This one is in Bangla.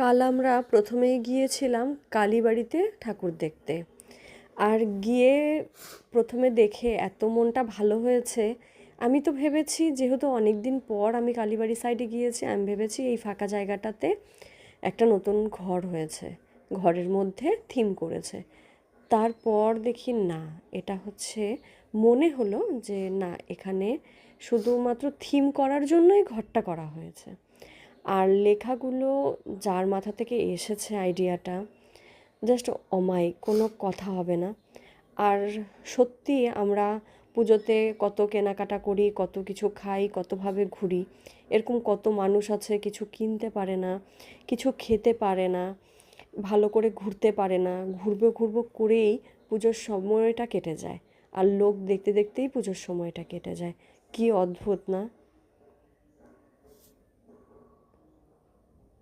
কাল আমরা প্রথমেই গিয়েছিলাম কালীবাড়িতে ঠাকুর দেখতে। আর গিয়ে প্রথমে দেখে এত মনটা ভালো হয়েছে, আমি তো ভেবেছি যেহেতু অনেক দিন পর আমি কালীবাড়ি সাইডে গিয়েছি, আমি ভেবেছি এই ফাঁকা জায়গাটাতে একটা নতুন ঘর হয়েছে, ঘরের মধ্যে থিম করেছে। তারপর দেখি না, এটা হচ্ছে মনে হলো যে না, এখানে শুধুমাত্র থিম করার জন্যই ঘরটা করা হয়েছে। আর লেখাগুলো যার মাথা থেকে এসেছে আইডিয়াটা, জাস্ট অমায়িক কোনো কথা হবে না। আর সত্যি আমরা পুজোতে কত কেনাকাটা করি, কত কিছু খাই, কতভাবে ঘুরি, এরকম কত মানুষ আছে, কিছু কিনতে পারে না, কিছু খেতে পারে না, ভালো করে ঘুরতে পারে না, ঘুরবো ঘুরবো করেই পুজোর সময়টা কেটে যায়। আর লোক দেখতে দেখতেই পুজোর সময়টা কেটে যায়। কি অদ্ভুত না?